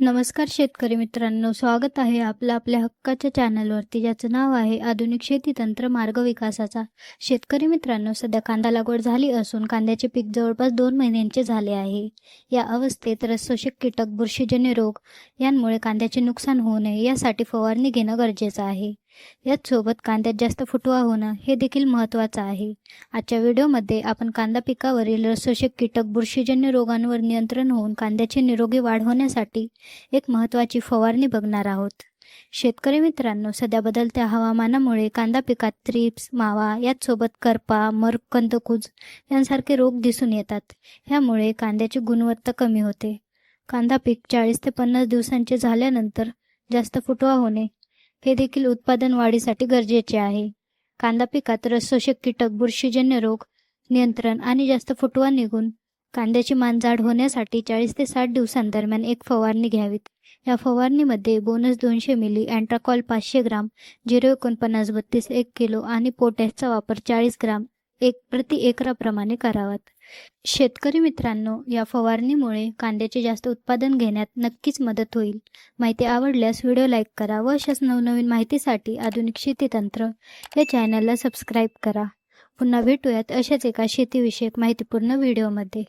नमस्कार शेतकरी मित्रांनो स्वागत आहे आपलं आपल्या हक्काच्या चॅनलवरती ज्याचं नाव आहे आधुनिक शेती तंत्र मार्ग विकासाचा. शेतकरी मित्रांनो सध्या कांदा लागवड झाली असून कांद्याचे पीक जवळपास दोन महिन्यांचे झाले आहे. या अवस्थेत रसशोषक कीटक बुरशीजन्य रोग यांमुळे कांद्याचे नुकसान होऊ नये यासाठी फवारणी घेणं गरजेचं आहे. याचसोबत कांद्यात जास्त फुटवा होणं हे देखील महत्त्वाचं आहे. आजच्या व्हिडिओमध्ये आपण कांदा पिकावरील रसशोषक कीटक बुरशीजन्य रोगांवर नियंत्रण होऊन कांद्याची निरोगी वाढ होण्यासाठी एक महत्त्वाची फवारणी बघणार आहोत. शेतकरी मित्रांनो सध्या बदलत्या हवामानामुळे कांदा पिकात त्रिप्स मावा याचसोबत करपा मर कंदकूज यांसारखे रोग दिसून येतात. ह्यामुळे कांद्याची गुणवत्ता कमी होते. कांदा पीक चाळीस ते पन्नास दिवसांचे झाल्यानंतर जास्त फुटवा होणे हे देखील उत्पादन वाढीसाठी गरजेचे आहे. कांदा पिकात रसोषक कीटक बुरशीजन्य रोग नियंत्रण आणि जास्त फुटवा निघून कांद्याची मानझाड होण्यासाठी चाळीस ते साठ दिवसांदरम्यान एक फवारणी घ्यावीत. या फवारणीमध्ये बोनस दोनशे मिली अँट्राकॉल पाचशे ग्राम झिरो एकोणपन्नास बत्तीस एक किलो आणि पोटॅशचा वापर चाळीस ग्राम एक प्रति एकराप्रमाणे करावात शेतकरी मित्रांनो या फवारणीमुळे कांद्याचे जास्त उत्पादन घेण्यात नक्कीच मदत होईल. माहिती आवडल्यास व्हिडिओ लाईक करा व अशाच नवनवीन माहितीसाठी आधुनिक शेती तंत्र या चॅनलला सबस्क्राईब करा. पुन्हा भेटूयात अशाच एका शेतीविषयक माहितीपूर्ण व्हिडिओमध्ये.